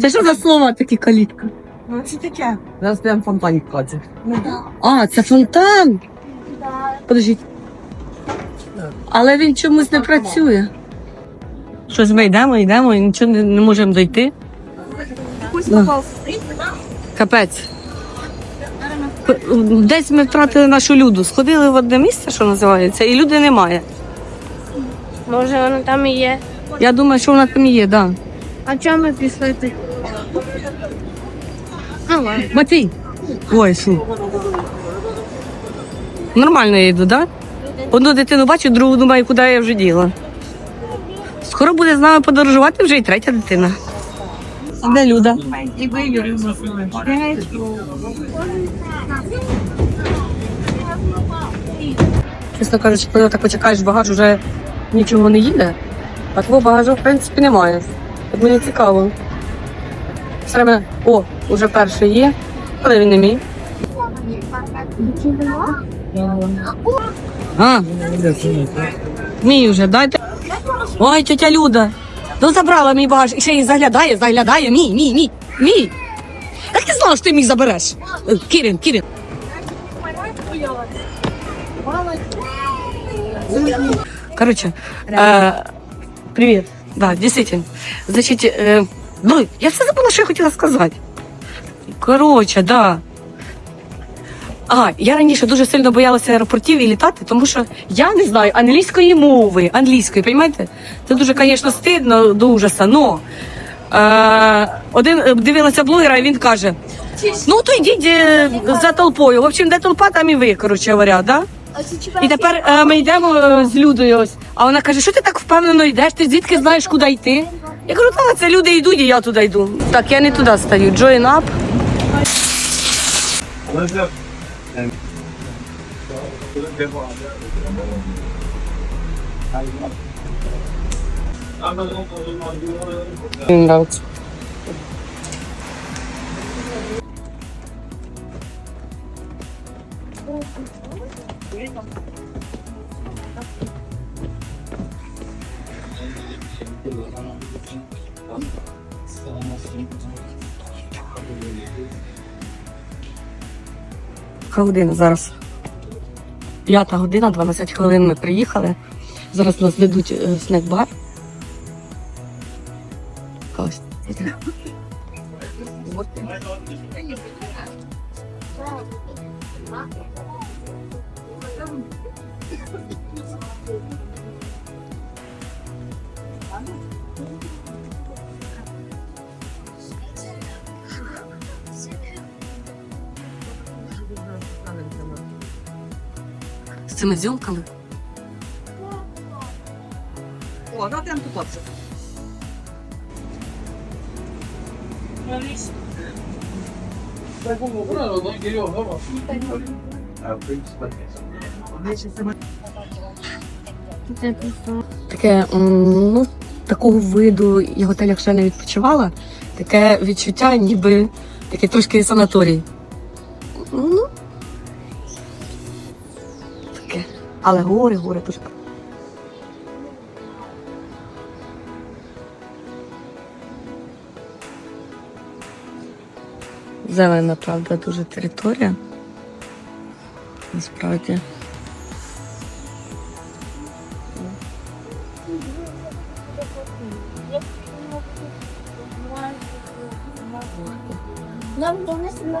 Це що за слова такі калітка? Ну, це таке. Зараз прям фонтан катить. А, це фонтан. Подождіть. Але він чомусь не працює. Щось ми йдемо, йдемо і нічого не, не можемо дойти. Да. Капець. Десь ми втратили нашу люду. Сходили в одне місце, що називається, і люди немає. Може, воно там і є. Я думаю, що вона там і є, так. Да. А чому ми пішли тут? А. Матвій. Ой, фу. Нормально я йду, так? Да? Одну дитину бачу, другу думаю, куди я вже діла. Скоро буде з нами подорожувати вже і третя дитина. А де Люда? Чесно кажучи, коли так почекаєш, багаж вже нічого не їде, а твого багажу, в принципі, немає. Так мені цікаво. Саме, о, уже перший є, але він не мій. А, мій вже, дайте. Ой, тетя Люда. Ну забрала мій багаж. І ще й заглядає, заглядає. Мій, мій, мій, мій. Як ти знала, що ти мій забереш? Е, Кірін, Кірін. Короче, э, привет. Да, действительно. Значит, э, ну, я все забула, що я хотіла сказати. Коротше, да. А, я раніше дуже сильно боялася аеропортів і літати, тому що я не знаю англійської мови, англійської, розумієте? Це дуже, звісно, стидно до ужаса. Но е, один е, дивилася блогера, і він каже: ну то йдіть е, за толпою. В общем, де толпа, там і ви, коротше говоря, да? І тепер е, ми йдемо е, з Людою ось. А вона каже, що ти так впевнено йдеш? Ти звідки знаєш, куди йти? Я кажу, та це люди йдуть, і я туди йду. Так, я не туди стою. Join up. Нравится. Яка година зараз? П'ята година, 12 хвилин ми приїхали. Зараз нас ведуть е, снек-бар. Ось. Цими зйомками. О, ну прям тут оце. Таке, ну, такого виду я в готелях ще не відпочивала. Таке відчуття, ніби такий трошки санаторій. Але гори, гори дуже. Зелена, правда, дуже територія. Насправді. Нам донесли на